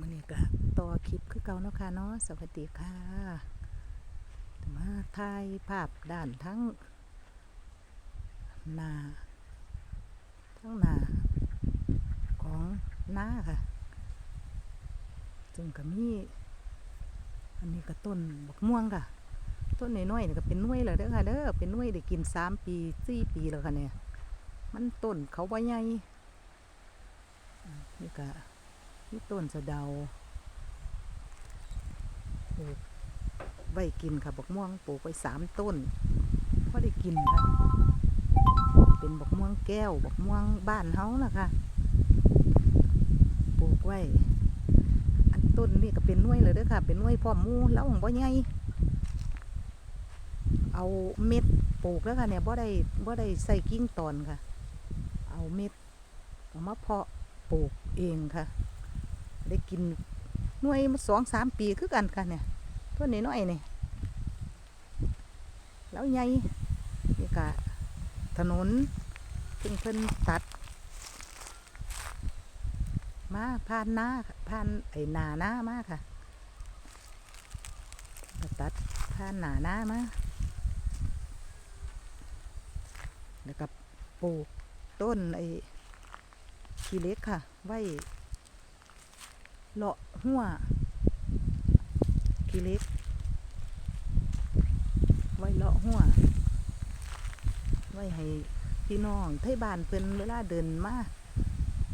มันนี่ก็ต่อคลิปคือเก่าเนาะค่ะเนาะสวัสดีค่ะมาถ่ายภาพด้านทั้งหนาทั้งหนาของหน้าค่ะซึ่งก็มีอันนี้ก็ต้นบักม่วงค่ะ ต้นน้อยๆนี่ก็เป็นน่วยแล้วเด้อค่ะเด้อเป็นน่วยได้กินสามปีสี่ปีแล้วค่ะเนี่ยมันต้นเขาว่าใหญ่นี่ก็ นี่ต้นสะเดาปลูกไว้กินค่ะบกม่วงปลูกไว้สามต้นพอได้กินค่ะ เป็นบกม่วงแก้วบกม่วงบ้านเฮาล่ะคะปลูกไว้อันต้นนี่ก็เป็นน่วยเลยเด้อค่ะ เป็นน่วยพร้อมมูแล้วของบ่ใหญ่เอาเม็ดปลูกแล้วค่ะเนี่ยบ่ได้บ่ได้ใส่กิ่งตอนค่ะ เอาเม็ดเอามาเพาะปลูกเองค่ะ ได้กินหน่วยมาสองสามปีคือกันค่ะเนี่ยตัวนี้น้อยๆนี่ยแล้วใหญ่นี่กะถนนซึ่งเพิ่นตัด มาผ่านหน้าผ่านไอ้หนาหน้ามากค่ะตัดผ่านหนาหน้ามาแล้วก็ปลูกต้นไอ้ขี้เล็กค่ะ ไว้ เลาะหัวขี้เล็ก ไว้เลาะหัว ไว้ให้พี่น้องไทยบ้านเพิ่นเวลาเดินมา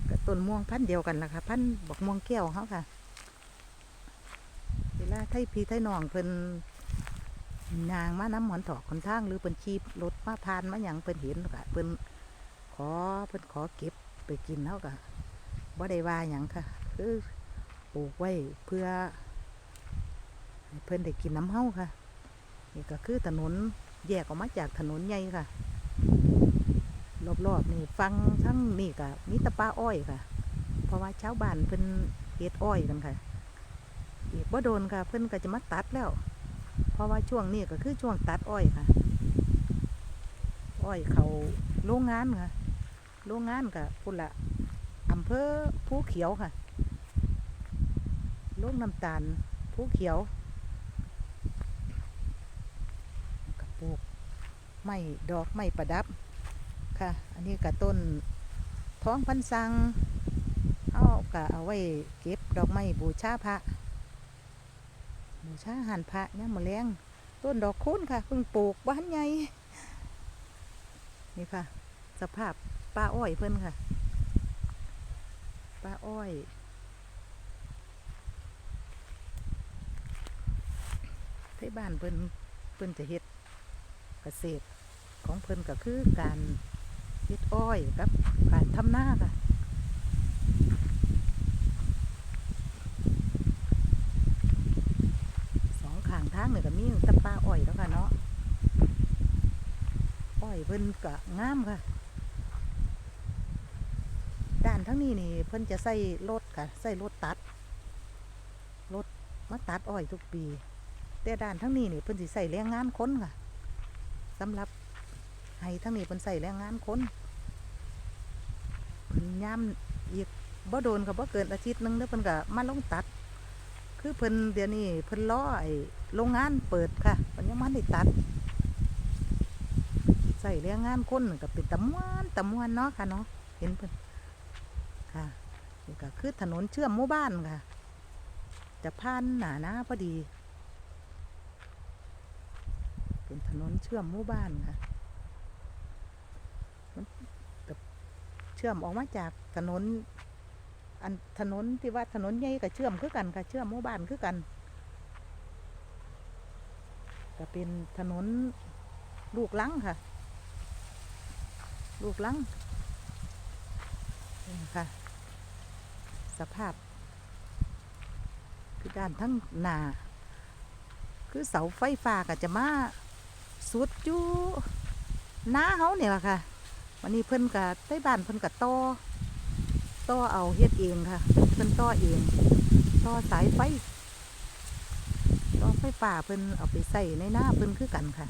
กับต้นม่วงพันเดียวกันล่ะค่ะ พันบอกม่วงแก้วเขาค่ะ เวลาไทยพี่ไทยน้องเพิ่นยางมาน้ำหมอนถอกคนทาง หรือเพิ่นชีบรถมาพานมาหยังเพิ่นเห็นค่ะเพิ่นขอเพิ่นขอเก็บไปกินเขาก็บ่ได้ว่าหยังค่ะ คือ ปลูกไว้เพื่อเพิ่อนได้กินน้ำเฮาค่ะ นี่ก็คือถนนแยกออกมาจากถนนใหญ่ค่ะ รอบๆนี่ฟังทั้งนี่ก็มีตะป้าอ้อยค่ะ เพราะว่าชาวบ้านเพิ่นเฮ็ดอ้อยกันค่ะอีกบ่โดนค่ะ เพิ่นก็จะมาตัดแล้ว เพราะว่าช่วงนี้ก็คือช่วงตัดอ้อยค่ะ อ้อยเขาโรงงานค่ะ โรงงานกับพุ่นละอำเภอภูเขียวค่ะ ลูกน้ำตาลผู้เขียวกับปลูกไม้ดอกไม้ประดับค่ะ อันนี้กับต้นท้องพันสังเอากะเอาไว้เก็บดอกไม้บูชาพระ บูชาหันพระเนี่ยมะแรงต้นดอกคูณค่ะเพิ่งปลูกบ้านใหญ่นี่ค่ะ สภาพป้าอ้อยเพิ่นค่ะ ป้าอ้อย ที่บ้านเพิ่นเพิ่นจะเฮ็ดเกษตรของเพิ่นก็คือการเฮ็ดอ้อยกับการทำนาค่ะสองข้างทางเนี่ยก็มีตะปลาอ้อยแล้วค่ะเนาะอ้อยเพิ่นก็งามค่ะ ด้านทั้งนี้นี่เพิ่นจะใส่รถค่ะใส่รถตัดรถมาตัดอ้อยทุกปี แต่ด้านทั้งนี้นี่เพิ่นสิใส่แรงงานคนค่ะสำหรับให้ทั้งนี้เพิ่นใส่แรงงานคนเพิ่นย่ำอีกบ่โดนก็บ่เกินอาทิตย์หนึงแล้วเพิ่นก็มาลงตัด คือเพิ่นเดี๋ยวนี้เพิ่นล้อไอ้โรงงานเปิดค่ะเพิ่นยังมาได้ตัดใส่แรงงานคนก็เป็นตะมวนตะมวนเนาะค่ะเนาะเห็นเพิ่นค่ะนี่ก็คือถนนเชื่อมหมู่บ้านค่ะ จะผ่านหนาหน้าพอดี เป็นถนนเชื่อมหมู่บ้านค่ะ มันกับเชื่อมออกมาจากถนน อันถนนที่ว่าถนนใหญ่กับเชื่อมคือกันค่ะ เชื่อมหมู่บ้านคือกันก็เป็นถนนลูกลังค่ะ ลูกลังนี่ค่ะ สภาพ คือด้านทั้งหนาคือเสาไฟฟ้าก็จะมา สุดอยู่หน้าเฮาเนี่ยละค่ะวันนี้เพิ่นกับใต้บ้านเพิ่นกับต่อต่อเอาเฮ็ดเองค่ะ เพิ่นต่อเองต่อสายไฟต่อไฟฟ้าเพิ่นเอาไปใส่ในหน้าเพิ่นคือกันค่ะ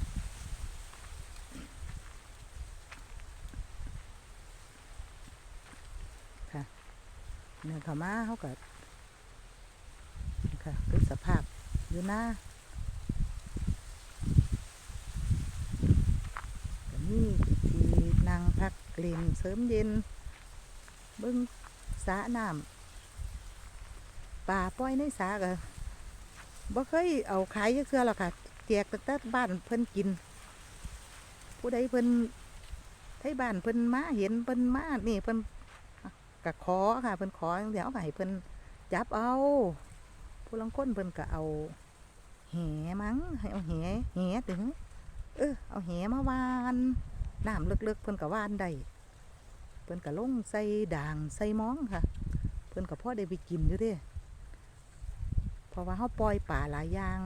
ค่ะเนื้อขามาเขาก็ค่ะคือสภาพอยู่หน้าก็นี่ที่นั่งพัก เล่นเสริมเย็น เบิ้งสระน้ำป่าปล่อยในสระก็บ่เคยเอาขายจักเทื่อหรอกค่ะแจกแต่แต่บ้านเพิ่นกิน ผู้ใดเพิ่นไทบ้านเพิ่นมาเห็นเพิ่นมานี่เพิ่นก็ขอค่ะเพิ่นขอเดี๋ยวไปให้เพิ่นจับเอาผู้ลังคนเพิ่นก็เอาแหมั้งให้เอาแหแหถึงเออเอาแหมาวานน้ำลึกๆเพิ่นก็วานได้ พิ่นก็ลงใส่ด่างใส่ม้องค่ะ เพิ่นก็พ่อได้ไปกินอยู่เด้เพราะว่าเฮาปล่อยป่าหลายอย่าง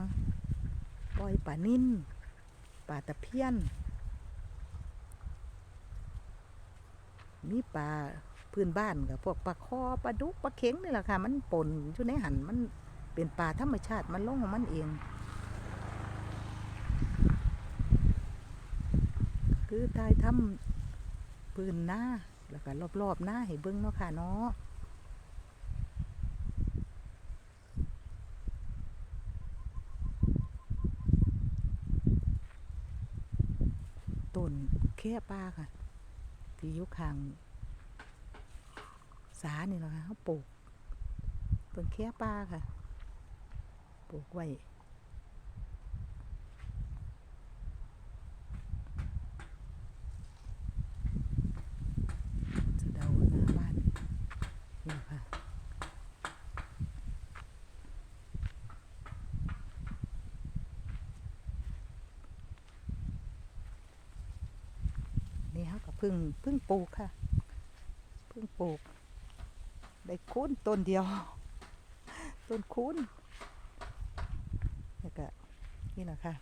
ปล่อยป่านิ่นป่าตะเพียน มีปลาพื้นบ้านกับพวกปลาคอปลาดุกปลาเข็งนี่แหละค่ะ มันปนอยู่ในหันมันเป็นปลาธรรมชาติมันลงของมันเอง คือทายทำพื้นหน้า แล้วก็รอบๆหน้าให้เบิ้งเนาะค่ะเนาะต้นแค่ปลาค่ะ ที่อยู่ข้างสานี่แหละค่ะเขาปลูกต้นแค่ปลาค่ะ ปลูกไว้ สะเดาหน้าบ้านนี่ค่ะ นี่เขา ก็เพึ่งพึ่งปลูกค่ะ พึ่งปลูก ได้คูนต้นเดียว ต้นคูนแล้วก็นี่แหละค่ะ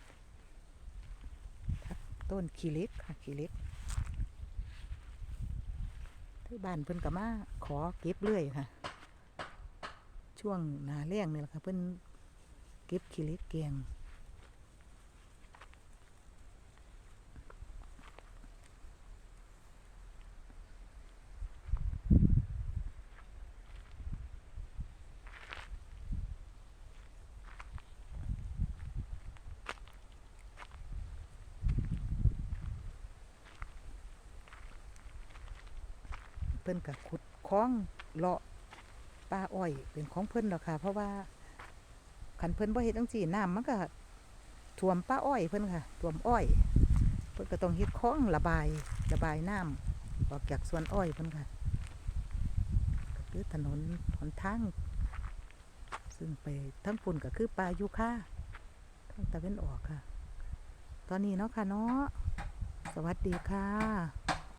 ต้นขี้เล็กค่ะขี้เล็กที่บ้านเพิ่นก็มาขอเก็บเรื่อยค่ะ ช่วงหนาแรงนี่แหละค่ะเพิ่นเก็บขี้เหล็กแกง พิ่นก็ขุดคลองเลาะปลาอ้อยเป็นของเพิ่นหรอกค่ะ เพราะว่าขันเพิ่นบ่เฮ็ดจังซี่น้ำมันก็ท่วมปลาอ้อยเพิ่นค่ะท่วมอ้อย เพิ่นก็ต้องเฮ็ดคลองระบายระบายน้ำออกจากสวนอ้อยเพิ่นค่ะก็คือถนนหนทาง ซึ่งไปทั้งปุ่นก็คือปลายูคาทางตะเวนออกค่ะ ตอนนี้เนาะค่ะเนาะสวัสดีค่ะ